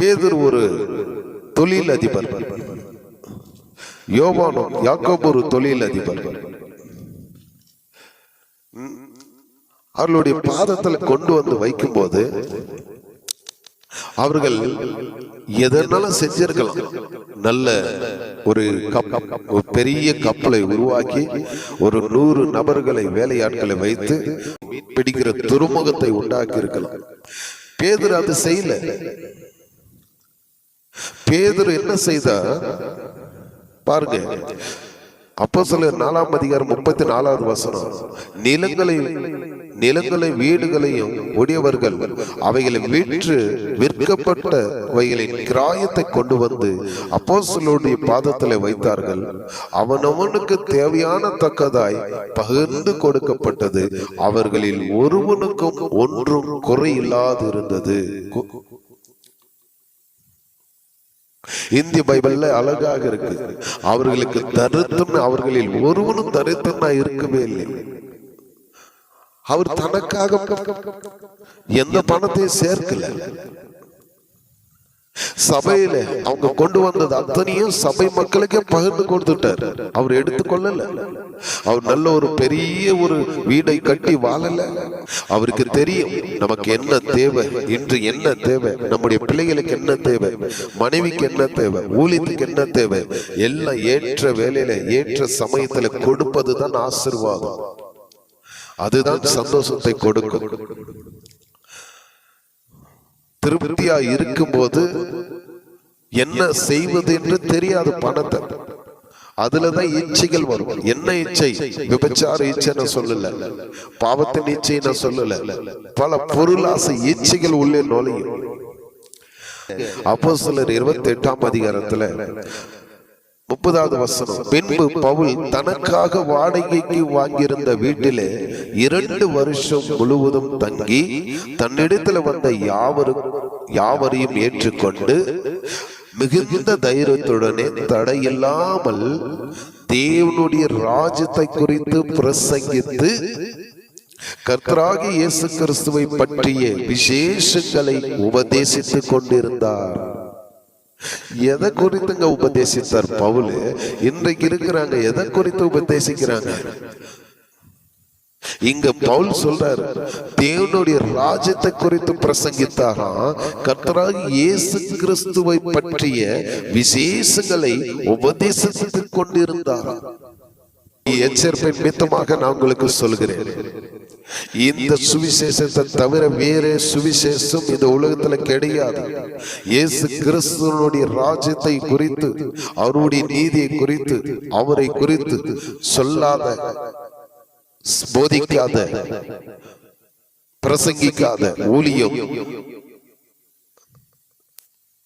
பேதர் ஒரு தொழில் அதிபர் யோவானும் யாக்கோப் ஒரு தொழில் அதிபர் அவர்களுடைய பாதத்தில் கொண்டு வந்து வைக்கும்போது அவர்கள் எதனாலும் செஞ்சிருக்கலாம். நல்ல ஒரு கப் ஒரு பெரிய கப்பலை உருவாக்கி ஒரு நூறு நபர்களை வேலையாட்களை வைத்து பிடிக்கிற துறைமுகத்தை உண்டாக்கி இருக்கலாம் பேதர் அது செய்யல. பேதர் என்ன செய்தார் பாருங்க. அப்போ சில நாலாம் அதிகாரம் முப்பத்தி நாலாவது வசனம். நிலங்களை நிலங்களை வீடுகளையும் உடையவர்கள் அவைகளை விற்று விற்கப்பட்டவைகளின் கிராயத்தை கொண்டு வந்து அப்போஸ்தலருடைய பாதத்தில் வைத்தார்கள். அவனவனுக்கு தேவையான தக்கதாய் பகிர்ந்து கொடுக்கப்பட்டது. அவர்களில் ஒருவனுக்கும் ஒன்றும் குறையில்லாது இருந்தது இந்திய பைபிள்ல அழகாக இருக்கு. அவர்களுக்கு தருத்தம் அவர்களில் ஒருவனும் தருத்தம்னா இருக்கவே இல்லை. அவர் தனக்காக எந்த பணத்தையும் சேர்க்கல. சபையில அவங்க கொண்டு வந்தது அத்தனையும் சபை மக்களுக்கே பகிர்ந்து கொடுத்துட்டார். அவர் எடுத்துக்கொள்ளல. அவர் நல்ல ஒரு பெரிய ஒரு வீடை கட்டி வாழல. அவருக்கு தெரியும் நமக்கு என்ன தேவை இன்று என்ன தேவை நம்முடைய பிள்ளைகளுக்கு என்ன தேவை மனைவிக்கு என்ன தேவை ஊழியத்துக்கு என்ன தேவை எல்லாம் ஏற்ற வேலையில ஏற்ற சமயத்துல கொடுப்பதுதான் ஆசிர்வாதம். அதுதான் சந்தோஷத்தை கொடுக்கும். திருப்தியா இருக்கும்போது என்ன செய்வது என்று தெரியாது பணத்தை. அதுலதான் இச்சைகள் வரும். என்ன இச்சை? விபச்சார இச்சை நான் சொல்லல. பாவத்தின் இச்சை நான் சொல்லல. பல பொருளாசை இச்சைகள் உள்ளே நுழையும். அப்போ சிலர் இருபத்தி எட்டாம் அதிகாரத்துல முப்பதாவது வசனம். பின்பு பவுல் தனக்காக வாடகைக்கு வாங்கியிருந்த வீட்டிலே இரண்டு வருஷம் முழுவதும் தங்கி தன்னிடத்துல வந்த யாவரும் யாவரையும் ஏற்றுக்கொண்டு மிகுந்த தைரியத்துடனே தடையில்லாமல் தேவனுடைய ராஜ்யத்தை குறித்து பிரசங்கித்து கர்த்தராகி இயேசு கிறிஸ்துவை பற்றிய விசேஷங்களை உபதேசித்துக் கொண்டிருந்தார். எதை குறித்துங்க உபதேசித்தார் பவுல்? இன்றைக்கு இருக்கிறாங்க எதை குறித்து உபதேசிக்கிறாங்க? இங்க பவுல் சொல்றாரு தேவனுடைய ராஜ்யத்தை குறித்து பிரசங்கித்தாராம் கர்த்தராகி இயேசு கிறிஸ்துவை பற்றிய விசேஷங்களை உபதேசித்துக் கொண்டிருந்தாராம் எச்சரிப்பின் மித்தமாக நான் உங்களுக்கு சொல்கிறேன். இந்த சுவிசேஷத்தை தவிர வேற சுவிசேஷம் இந்த உலகத்துல கிடையாது. இயேசு கிறிஸ்துவனுடைய ராஜ்யத்தை குறித்து அவருடைய நீதியை குறித்து அவரை குறித்து சொல்லாத போதிக்காத பிரசங்கிக்காத ஊழியம்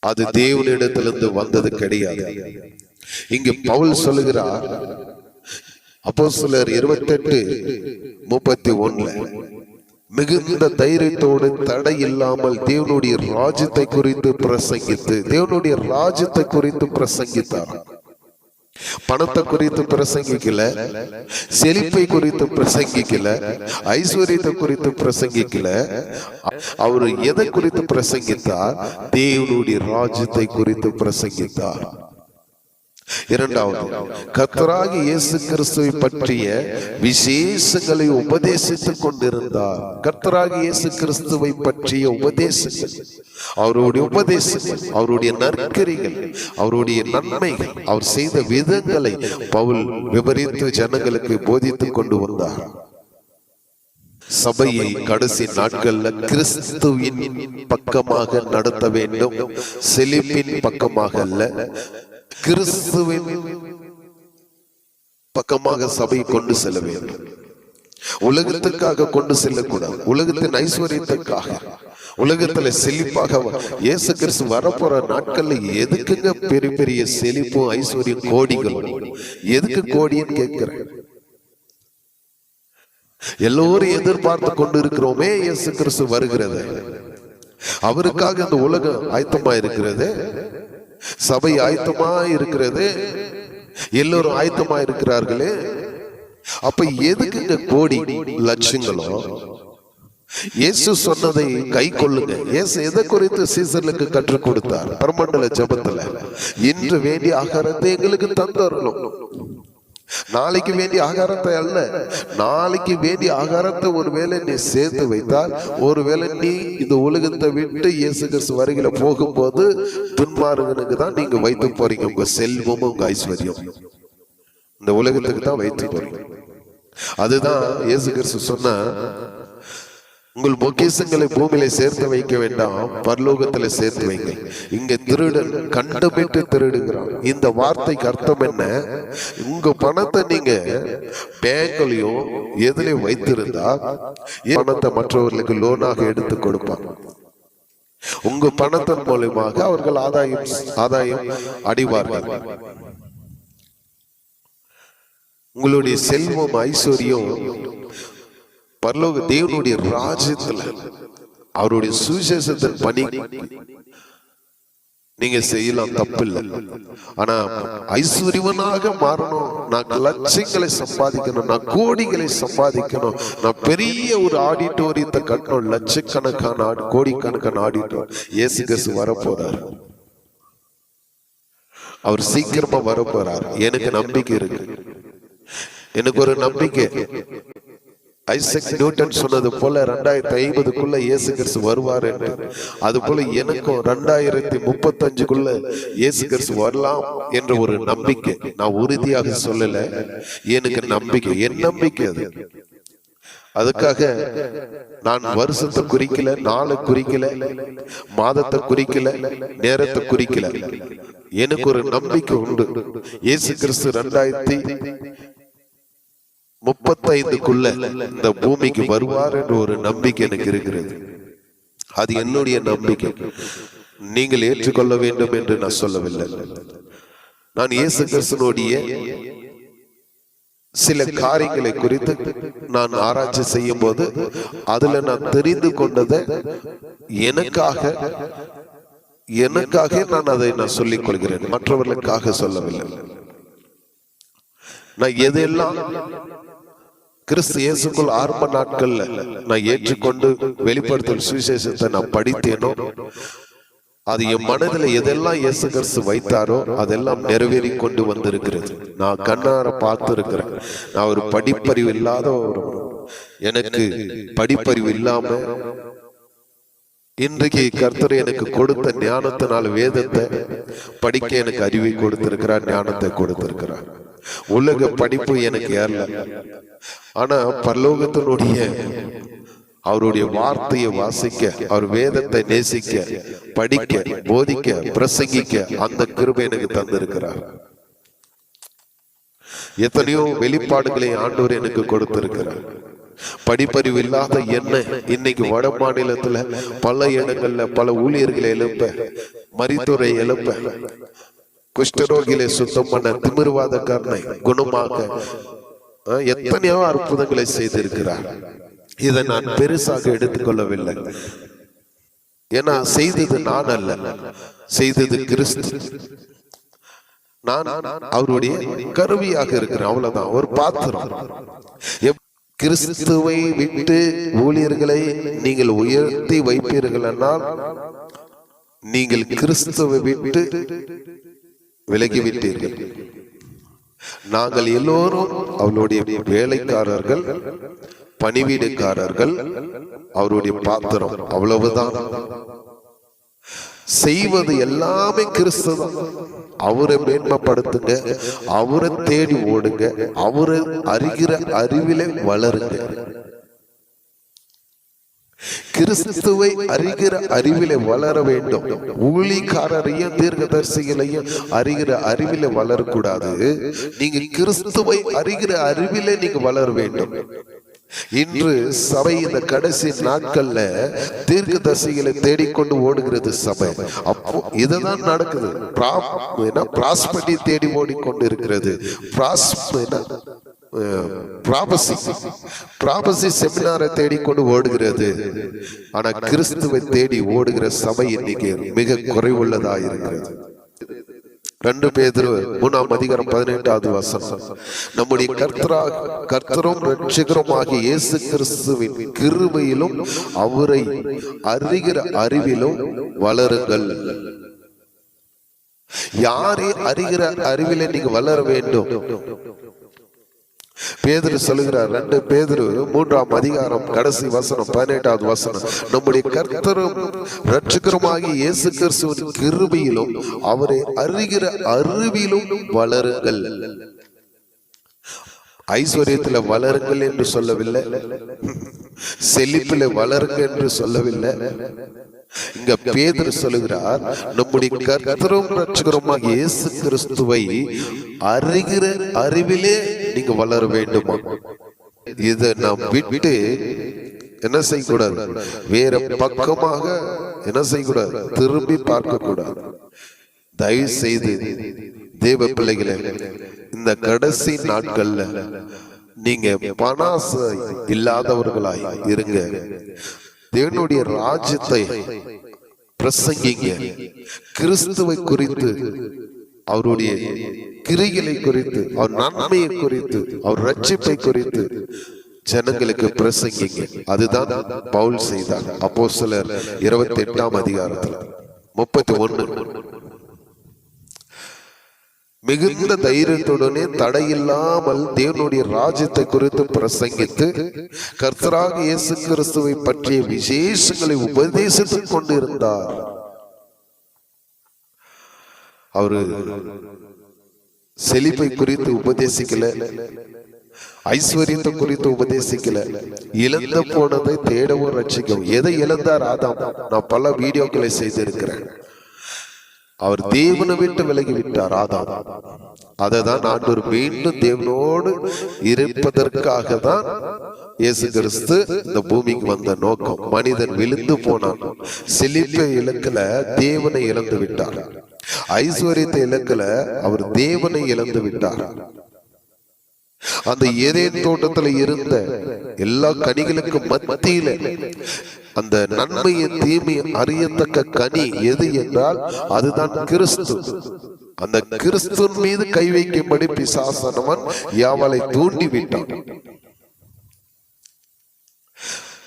அது தேவனிடத்திலிருந்து வந்தது கிடையாது. இங்கு பவுல் சொல்லுகிறார் அப்போ சிலர் இருபத்தெட்டு முப்பத்தி ஒண்ணுல மிகுந்த தைரியத்தோடு தடை இல்லாமல் தேவனுடைய ராஜ்யத்தை குறித்து பிரசங்கித்து தேவனுடைய ராஜ்யத்தை குறித்து பிரசங்கித்தார். பணத்தை குறித்து பிரசங்கிக்கல செழிப்பை குறித்து பிரசங்கிக்கல ஐஸ்வர்யத்தை குறித்து பிரசங்கிக்கல. அவர் எதை குறித்து பிரசங்கித்தார்? தேவனுடைய ராஜ்யத்தை குறித்து பிரசங்கித்தார். இரண்டாவது கத்தராகி இயேசு கிறிஸ்துவை பற்றிய விசேஷங்களை உபதேசித்துக் கொண்டிருந்தார். கத்தராகி இயேசு கிறிஸ்துவை பற்றிய உபதேசங்கள் அவருடைய உபதேசங்கள் அவருடைய நற்கரிகள் அவருடைய நன்மைகள் அவர் செய்த விதங்களை பவுல் விபரித்து ஜனங்களுக்கு போதித்துக் கொண்டு வந்தார். சபையை கடைசி நாட்கள்ல கிறிஸ்துவின் பக்கமாக நடத்த வேண்டும். செழிப்பின் பக்கமாக அல்ல கிறிஸ்துவின் பக்கமாக சபை கொண்டு செல்ல வேண்டும். உலகத்துக்காக கொண்டு செல்லக்கூடாது. உலகத்தின் ஐஸ்வர்யத்துக்காக. உலகத்துல செழிப்பாக இயேசு கிறிஸ்து வரப்போற நாட்கள்ல எதுக்குங்க பெரிய பெரிய செழிப்பும் ஐஸ்வர்யம் கோடிகள்? எதுக்கு கோடின்னு கேட்கிறேன். எல்லோரும் எதிர்பார்த்து கொண்டு இருக்கிறோமே இயேசு கிறிஸ்து வருகிறது. அவருக்காக இந்த உலகம் ஆயத்தமா இருக்கிறது. சபை ஆயத்தமா இருக்கிறது. எல்லோரும் ஆயத்தமா இருக்கிறார்களே. அப்ப எதுக்குங்க கோடி லட்சங்களோ இயேசு சொன்னதை கை கொள்ளுங்க. இயேசு எதை குறித்து சீசனுக்கு கற்றுக் கொடுத்தார்? பரமண்டல ஜபத்துல. இன்று வேண்டிய ஆகாரத்தை எங்களுக்கு தந்தரணும் நாளைக்கு வேண்டிய ஆகாரத்தை அல்ல. நாளைக்கு வேண்டிய ஆகாரத்தை ஒருவேளை நீ சேர்த்து வைத்தால் ஒருவேளை நீ இந்த உலகத்தை விட்டு இயேசு கிறிஸ்து வருகிற போகும்போது துன்மார்கனுக்கு தான் நீங்க வைத்து போறீங்க. உங்க செல்வமும் உங்க ஐஸ்வர்யம் இந்த உலகத்துக்கு தான் வைத்து போறீங்க. அதுதான் இயேசு கிறிஸ்து சொன்ன உங்கள் பொக்கிசங்களை பூமியில சேர்த்து வைக்க வேண்டாம். பரலோகத்துல சேர்த்து வைங்க இங்க திருடன் கண்டமிட்டு திருடுகிறான். இந்த வார்த்தைக்கு அர்த்தம் என்ன? உங்க பணத்தை நீங்க பேங்க்லயும் எதுலயும் வைத்திருந்தா பணத்தை மற்றவர்களுக்கு லோனாக எடுத்து கொடுப்பாங்க. உங்க பணத்தின் மூலயமாக அவர்கள் ஆதாயம் ஆதாயம் அடைவார்கள். உங்களுடைய செல்வம் ஐஸ்வர்யம் பரலோக தேவனுடைய ராஜ்யத்துல அவருடைய சுவிசேஷத்தின் பணி நீங்க செய்யலாம் தப்பில்லை. ஆனா ஐஸ்வர்யவனாக மாறணும். நான் லட்சங்களை சம்பாதிக்கணும். நான் கோடிகளை சம்பாதிக்கணும். நான் பெரிய ஒரு ஆடிட்டோரியத்தை கட்டணும். லட்சக்கணக்கான கோடிக்கணக்கான ஆடிட்டோர். இயேசு கிறிஸ்து வரப்போறார். அவர் சீக்கிரமா வரப்போறார். எனக்கு நம்பிக்கை இருக்கு. எனக்கு ஒரு நம்பிக்கை. ஐசக் நியூட்டன் சொன்னது போல ரெண்டாயிரத்தி ஐம்பதுக்குள்ள இயேசு கிறிஸ்து வருவார் என்று. அது போல எனக்கும் ரெண்டாயிரத்தி முப்பத்தஞ்சுக்குள்ள இயேசு கிறிஸ்து வரலாம் என்ற ஒரு நம்பிக்கை நான் உறுதியாக சொல்லல. எனக்கு நம்பிக்கை என் நம்பிக்கை அது. அதுக்காக நான் வருஷத்தை குறிக்கல நாளை குறிக்கல மாதத்தை குறிக்கல நேரத்தை குறிக்கல. எனக்கு ஒரு நம்பிக்கை உண்டு. இயேசு கிறிஸ்து ரெண்டாயிரத்தி முப்பத்தைந்துக்குள்ள இந்த பூமிக்கு வருவார் என்ற ஒரு நம்பிக்கை எனக்கு இருக்கிறது. அது என்னுடைய நம்பிக்கை. நீங்கள் ஏற்றுக்கொள்ள வேண்டும் என்று நான் சொல்லவில்லை. நான் இயேசு கிருஷ்ணனுடைய சில காரியங்களை குறித்து நான் ஆராய்ச்சி செய்யும் போது அதுல நான் தெரிந்து கொண்டதை எனக்காக எனக்காக நான் அதை நான் சொல்லிக் கொள்கிறேன். மற்றவர்களுக்காக சொல்லவில்லை. நான் எதெல்லாம் கிறிஸ்து இயேசுக்குள் ஆரம்ப நாட்கள்ல நான் ஏற்றுக்கொண்டு வெளிப்படுத்தும் சுவிசேஷத்தை நான் படித்தேனோ அது என் மனதில் எதெல்லாம் இயேசு கிறிஸ்து வைத்தாரோ அதெல்லாம் நிறைவேறி கொண்டு வந்திருக்கிறது. நான் கண்ணார பார்த்து இருக்கிறேன் நான் ஒரு படிப்பறிவு இல்லாத ஒரு எனக்கு படிப்பறிவு இல்லாம இன்றைக்கு கர்த்தர் எனக்கு கொடுத்த ஞானத்தினால் வேதத்தை படிக்க எனக்கு அறிவை கொடுத்திருக்கிறார் ஞானத்தை கொடுத்திருக்கிறார். உலக படிப்பு எனக்கு ஏறல. ஆனா பரலோகத்தினுடைய அவருடைய வார்த்தையை வாசிக்க அவர் வேதத்தை நேசிக்க படிக்க போதிக்க பிரசங்கிக்க அந்த கிருபை எனக்கு தந்திருக்கிறார். எத்தனையோ வெளிப்பாடுகளை ஆண்டவர் எனக்கு கொடுத்திருக்கிறார். படிப்பறிவு இல்லாத என்ன இன்னைக்கு வட மாநிலத்துல பல இடங்கள்ல பல ஊழியர்களை எழுப்ப மரித்துறை எழுப்ப குஷ்டரோகிகளை சுத்தம் பண்ண திமிர்வாதக்காரனை குணமாக்க குணமாக எத்தனையோ அற்புதங்களை செய்திருக்கிறார். இதை நான் பெருசாக எடுத்துக்கொள்ளவில்லை. ஏன்னா செய்தது நான் அல்ல. செய்தது கிறிஸ்து. நான் அவருடைய கருவியாக இருக்கிறேன். அவ்வளவுதான். ஒரு பாத்திரம். கிறிஸ்துவை விட்டு ஊழியர்களை நீங்கள் உயர்த்தி வைப்பீர்கள் என்றால் நீங்கள் கிறிஸ்துவை விட்டு விலகிவிட்டீர்கள். நாங்கள் எல்லோரும் அவளுடைய வேலைக்காரர்கள் பணிவீடுக்காரர்கள் அவருடைய பாத்திரம் அவ்வளவுதான். செய்வது எல்லாமே கிறிஸ்து தான் அவரை மேன்மைப்படுத்துங்க அவரை தேடி ஓடுங்க அவரை அறிகிற அறிவிலே வளருங்க. கிறிஸ்துவை அறிகிற அறிவில வளர வேண்டும். ஊழிக்காரரையும் தீர்க்கதரிசிகளையும் அறிகிற அறிவில வளரக்கூடாது. நீங்க கிறிஸ்துவை அறிகிற அறிவில நீங்க வளர வேண்டும். இன்று சபை இந்த கடைசி நாட்கள்ல தீர்க்க தசைகளை தேடிக்கொண்டு ஓடுகிறது சபை. அப்போ இதுதான் நடக்குது. பிராஸ்பட்டி தேடி ஓடிக்கொண்டு இருக்கிறது பிராஸ் ப்ராபசி ப்ராபசி செமினாரை தேடிக்கொண்டு ஓடுகிறது. ஆனா கிறிஸ்துவை தேடி ஓடுகிற சபை இன்னைக்கு மிக குறைவுள்ளதா இருக்கிறது. ரெண்டு பேர் மூணாம் அதிகாரம் பதினெட்டாவது வசனம். நம்முடைய கர்த்தரா கர்த்தரும் ரட்சகருமாகிய இயேசு கிறிஸ்துவின் கிருமையிலும் அவரை அறிகிற அறிவிலும் வளருங்கள். யாரை அறிகிற அறிவிலே நீங்க வளர வேண்டும்? பேதுரு சொல்லுகிறார் ரெண்டு பேதுரு மூன்றாம் அதிகாரம் கடைசி வசனம் பதினெட்டாவது வசனம். நம்முடைய கர்த்தரும் ரட்சகருமாகி இயேசு கிறிஸ்துவின் கிருபியிலும் அவரை அறிகிற அறிவிலும் வளருங்கள். ஐஸ்வர்யத்தில் வளருங்கள் என்று சொல்லவில்லை. செழிப்பில் வளருங்கள் என்று சொல்லவில்லை. இங்க பேதர் சொல்லுகிறார் நம்முடைய கர்த்தரும் ரட்சகருமாக இயேசு கிறிஸ்துவை அறிகிற அறிவிலே நீங்க வளர வேண்டுமா? இதை நாம் விட்டு என்ன செய்யக்கூடாது? வேற பக்கமாக என்ன செய்யக்கூடாது? திரும்பி பார்க்க கூடாது தயவு செய்து தேவ பிள்ளைகளை இந்த கடைசி நாட்கள்ல நீங்க பணாச இல்லாதவர்களாய் இருங்க. தேவனுடைய ராஜ்யத்தை பிரசங்கிங்க. கிறிஸ்துவை குறித்து அவருடைய கிரிகளை குறித்து அவர் நன்மையை குறித்து அவர் ரட்சிப்பை குறித்து ஜனங்களுக்கு பிரசங்கிங்க. அதுதான் பவுல் செய்தார். அப்போ சிலர் இருபத்தி எட்டாம் அதிகாரத்தில் முப்பத்தி ஒண்ணு மிகுந்த தைரியத்துடனே தடையில்லாமல் தேவனுடைய ராஜ்யத்தை குறித்து பிரசங்கித்து கர்த்தராக இயேசு கிறிஸ்துவை பற்றிய விசேஷங்களை உபதேசித்துக் கொண்டிருந்தார். அவரு செழிப்பை குறித்து உபதேசிக்கல ஐஸ்வர்யத்தை குறித்து உபதேசிக்கல இழந்து போனதை தேடவும் ரட்சிக்கவும். எதை இழந்தார் ஆதாம்? நான் பல வீடியோக்களை செய்திருக்கிறேன். அவர் தேவனை விட்டு விலகி விட்டார் ஆதாம் அதை தான் ஆண்டவர் மீண்டும் தேவனோடு இருப்பதற்காக தான் இயேசு கிறிஸ்து இந்த பூமிக்கு வந்த நோக்கம். மனிதன் விழுந்து போனான். செழிப்பை இலக்கல தேவனை இழந்து விட்டார். ஐஸ்வர்யத்தை இலக்கல அவர் தேவனை இழந்து விட்டார். அந்த ஏதேன் தோட்டத்துல இருந்த எல்லா கனிகளுக்கும் மத்தியில அந்த நன்மையை தீமை அறியத்தக்க கனி எது என்றால் அதுதான் கிறிஸ்து. அந்த கிறிஸ்துவின் மீது கை வைக்கும்படி பிசாசனவன் யாவலை தூண்டி விட்டான்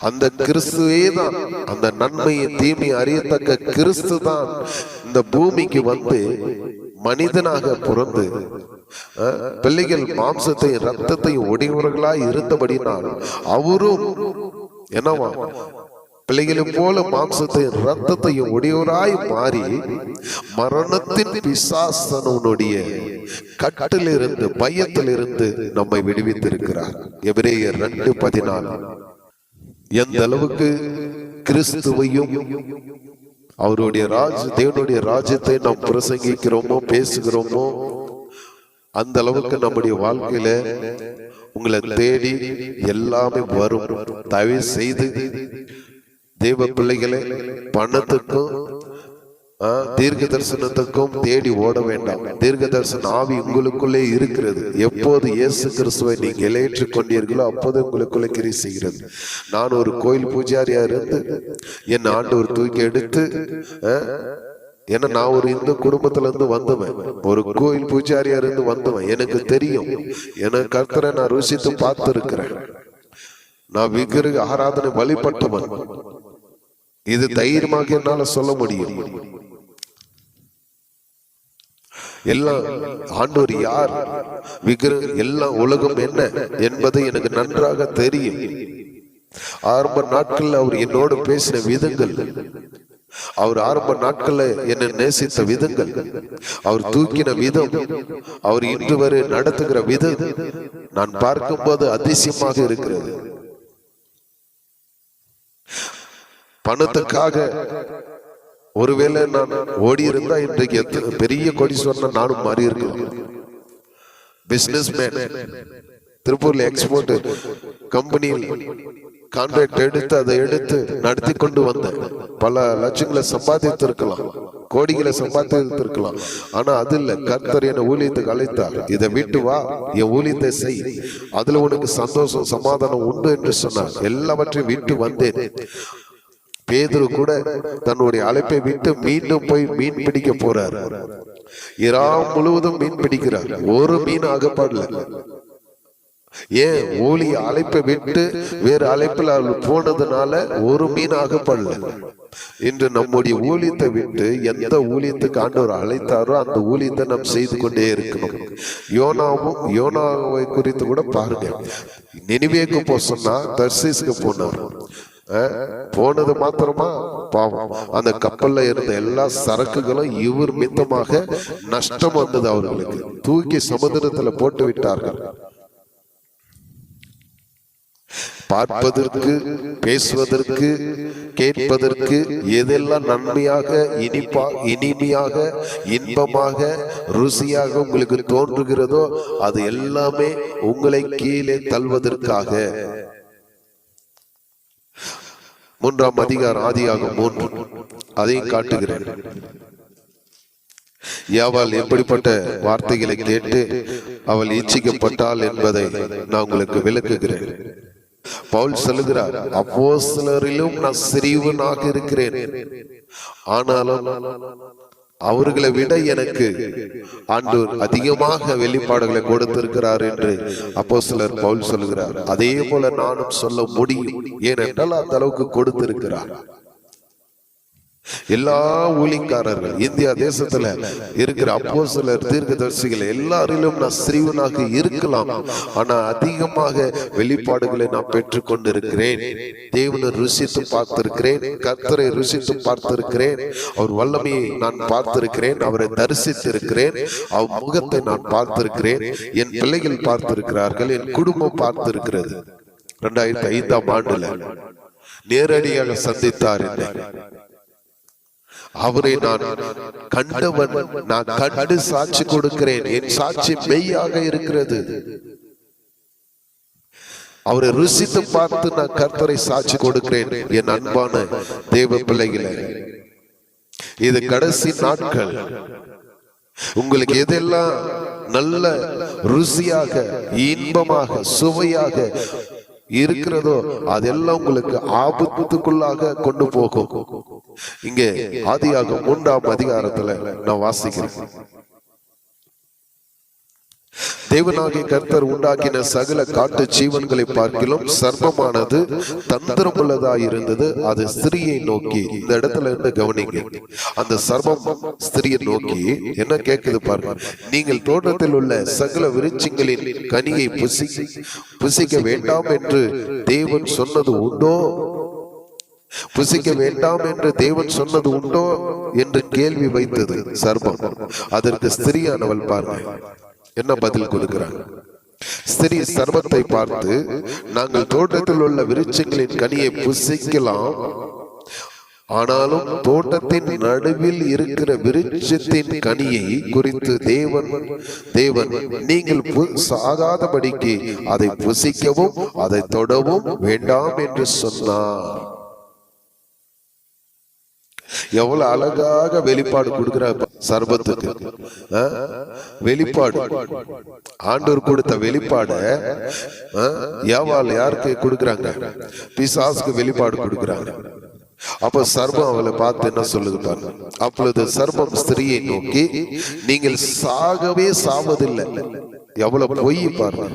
அந்த கிறிஸ்துவே தான் அந்த நன்மையை தீமை அறியத்தக்க கிறிஸ்து தான் இந்த பூமிக்கு வந்து மனிதனாக பிறந்து பிள்ளைகள் மாம்சத்தையும் ரத்தத்தையும் உடையவர்களாய் இருந்தபடினால் அவரும் என்னவா பிள்ளைகளைப் போல மாம்சத்தையும் ரத்தத்தையும் உடையவராய் மாறி மரணத்தின் பிசாசனுடைய கட்டிலிருந்து பயத்திலிருந்து நம்மை விடுவித்திருக்கிறார். எபிரேயர் ரெண்டு பதினாலு. எந்த அளவுக்கு கிறிஸ்துவையும் அவருடைய ராஜ் தேவனுடைய ராஜ்யத்தை நாம் பிரசங்கிக்கிறோமோ பேசுகிறோமோ அந்த அளவுக்கு நம்முடைய வாழ்க்கையில உங்களை தேடி எல்லாமே வரும். தயவு செய்து தெய்வ பிள்ளைகளை பணத்துக்கும் ஆ, தீர்க்க தரிசனத்துக்கும் தேடி ஓட வேண்டாம். தீர்க்க தரிசன ஆவி உங்களுக்குள்ளே இருக்கிறது. எப்போது இயேசு கிறிஸ்துவை நீங்கள் ஏற்றுக் கொண்டீர்களோ அப்போது உங்களுக்குள்ளே கிரி செய்கிறது. நான் ஒரு கோயில் பூஜாரியா இருந்து என் ஆண்டவர் தூக்கி எடுத்து ஏன்னா நான் ஒரு இந்து குடும்பத்துல இருந்து வந்தவன். ஒரு கோயில் பூஜாரியா இருந்து வந்தவன். எனக்கு தெரியும். எனக்கு கர்த்தரை நான் ருசித்து பார்த்து இருக்கிறேன் நான் விக்கிரக ஆராதனை வழிபட்டவன். இது தைரியமாக என்னால சொல்ல முடியும். எல்லாம் ஆண்டவர் யார்? விக்கிர எல்லாம் உலகம் என்ன என்பதை எனக்கு நன்றாக தெரியும். ஆரம்ப நாட்கள்ல அவர் என்னோடு பேசின விதங்கள். அவர் ஆரம்ப நாட்கள்ல என்னை நேசித்த விதங்கள். அவர் தூக்கின விதம். அவர் இன்று வரை நடத்துகிற விதம். நான் பார்க்கும்போது அதிசயமாக இருக்கிறது. பணத்துக்காக ஒருவேளை நான் ஓடி இருந்தா இன்றைக்கு எத்தனை பெரிய கோடீஸ்வரன் நானும் மாறி இருக்கேன் பிசினஸ் மேன் திருப்பூர்ல எக்ஸ்போர்ட் கம்பெனியில் கான்ட்ராக்ட் எடுத்து அதை எடுத்து நடத்தி கொண்டு வந்தேன். பல லட்சங்களை சம்பாதித்து இருக்கலாம் கோடிகளை சம்பாதித்து இருக்கலாம் ஆனா அது இல்ல கர்த்தர் என ஊழியத்துக்கு அழைத்தார். இதை விட்டு வா என் ஊழியத்தை செய். அதுல உனக்கு சந்தோஷம் சமாதானம் உண்டு என்று சொன்னார். எல்லாவற்றையும் விட்டு வந்தேன். பேதுரு கூட தன்னுடைய அழைப்பை விட்டு மீண்டும் போய் மீன் பிடிக்க போறார். இரா முழுவதும் மீன் பிடிக்கிறார். ஒரு மீன் ஆகப்படல ஏன்? ஊழி அழைப்பை விட்டு வேறு அழைப்பில் அவள் போனதுனால ஒரு மீன் ஆகப்படல இன்று நம்முடைய ஊழியத்தை விட்டு எந்த ஊழியத்துக்கு ஆண்டவர் அழைத்தாரோ அந்த ஊழியத்தை நாம் செய்து கொண்டே இருக்கணும். யோனாவும் யோனாவை குறித்து கூட பாருங்க. நினைவேக்கு போ சொன்னா தர்சீஸ்க்கு போனார். போனது மாத்திரமா? பாவம். அந்த கப்பல்ல இருந்த எல்லா சரக்குகளும் இவர் மித்தமாக நஷ்டம் வந்தது அவர்களுக்கு. தூக்கி சமுதிரத்துல போட்டு விட்டார்கள். பார்ப்பதற்கு பேசுவதற்கு கேட்பதற்கு எதெல்லாம் நன்மையாக இனிப்பா இனிமையாக இன்பமாக ருசியாக உங்களுக்கு தோன்றுகிறதோ அது எல்லாமே உங்களை கீழே தள்ளுவதற்காக. மூன்றாம் அதிகாரம் ஆதியாகும் மூன்று. அதையும் காட்டுகிறேன். யாவால் எப்படிப்பட்ட வார்த்தைகளை கேட்டு அவள் இச்சிக்கப்பட்டாள் என்பதை நான் உங்களுக்கு விளக்குகிறேன். பவுல் சொல்லுகிறார் அப்போஸ்தலரிலும் நான் சிறியவனாக இருக்கிறேன். ஆனாலும் அவர்களை விட எனக்கு ஆண்டவர் அதிகமாக வெளிப்பாடுகளை கொடுத்திருக்கிறார் என்று அப்போ சிலர் பவுல் சொல்லுகிறார் அதே போல நானும் சொல்ல முடியும். ஏனென்றால் அந்த அளவுக்கு கொடுத்திருக்கிறார். எல்லா ஊழிக்காரர்கள் இந்தியா தேசத்துல இருக்கிற அப்போ சில தீர்க்கதரிசிகள் எல்லாரிலும் நான் சிறிவனாக இருக்கலாம். ஆனா அதிகமாக வெளிப்பாடுகளை நான் பெற்றுக் கொண்டிருக்கிறேன். தேவனை ருசித்து பார்த்திருக்கிறேன். கர்த்தரை ருசித்து பார்த்திருக்கிறேன். அவர் வல்லமையை நான் பார்த்திருக்கிறேன். அவரை தரிசித்திருக்கிறேன். அவர் முகத்தை நான் பார்த்திருக்கிறேன். என் பிள்ளைகள் பார்த்திருக்கிறார்கள். என் குடும்பம் பார்த்திருக்கிறது. இரண்டாயிரத்தி ஐந்தாம் ஆண்டுல நேரடியாக சந்தித்தார் என்னை. அவரை நான் கண்டவன் நான் கண்டு சாட்சி கொடுக்கிறேன். என் சாட்சி மெய்யாக இருக்கிறது. அவரை ருசித்து பார்த்து நான் கர்த்தரை சாட்சி கொடுக்கிறேன். என் அன்பான தேவ பிள்ளைகளை இது கடைசி நாட்கள். உங்களுக்கு எதெல்லாம் நல்ல ருசியாக இன்பமாக சுவையாக இருக்கிறதோ அதெல்லாம் உங்களுக்கு ஆபத்துக்குள்ளாக கொண்டு போகும். இங்கே ஆதியாக மூன்றாம் அதிகாரத்துல நான் வாசிக்கிறேன். தேவனாகிய கர்த்தர் உண்டாக்கின சகல காட்டு ஜீவன்களை பார்க்கிலும் சர்ப்பமானது தந்திரமுள்ளதாய் இருந்தது. அது ஸ்திரியை நோக்கி இந்த இடத்துல இருந்து கவனிங்க. அந்த சர்ப்பம் ஸ்திரியை நோக்கி என்ன கேட்குது பாருங்க. நீங்கள் தோட்டத்தில் உள்ள சகல விருட்சிகளின் கனியை புசி புசிக்க வேண்டாம் என்று தேவன் சொன்னது உண்டோ? புசிக்க வேண்டாம் என்று தேவன் சொன்னது உண்டோ? என்று கேள்வி வைத்தது சர்பம் அதற்கு ஸ்திரியானவள் பாருங்க என்ன பதில் கொடுக்கிறாங்க? ஸ்திரீ சர்வத்தை பார்த்து நாங்கள் தோட்டத்தில் உள்ள விருட்சங்களின் கனியை புசிக்கலாம். ஆனாலும் தோட்டத்தின் நடுவில் இருக்கிற விருட்சத்தின் கனியை குறித்து தேவன் தேவன் நீங்கள் சாகாதபடிக்கு அதை புசிக்கவும் அதை தொடவும் வேண்டாம் என்று சொன்னார். எவ்வளவு அழகாக வெளிப்பாடு கொடுக்குற சர்பத்துக்கு. வெளிப்பாடு. ஆண்டவர் கொடுத்த வெளிப்பாட ஏவாள் யாருக்கு கொடுக்கறாங்க? பிசாசுக்கு வெளிப்பாடு கொடுக்கறாங்க. அப்ப சர்பம் அவளை பார்த்து என்ன சொல்லுது பாருங்க. அப்பொழுது சர்பம் ஸ்திரியை நோக்கி நீங்கள் சாகவே சாவதில்லை. எவ்வளவு பொய் பாருங்க.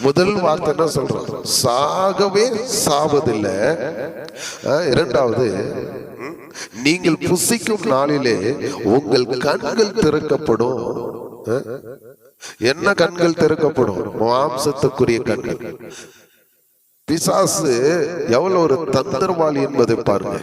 முதல் வார்த்தை என்ன சொல்றோம் சாகவே சாவதில்லை. இரண்டாவது நீங்கள் புசிக்கும் நாளிலே உங்கள் கண்கள் திறக்கப்படும். என்ன கண்கள் திறக்கப்படும்? மாம்சத்துக்குரிய கண்கள். பிசாசு எவ்வளவு ஒரு தந்திரவாளி என்பதை பாருங்க.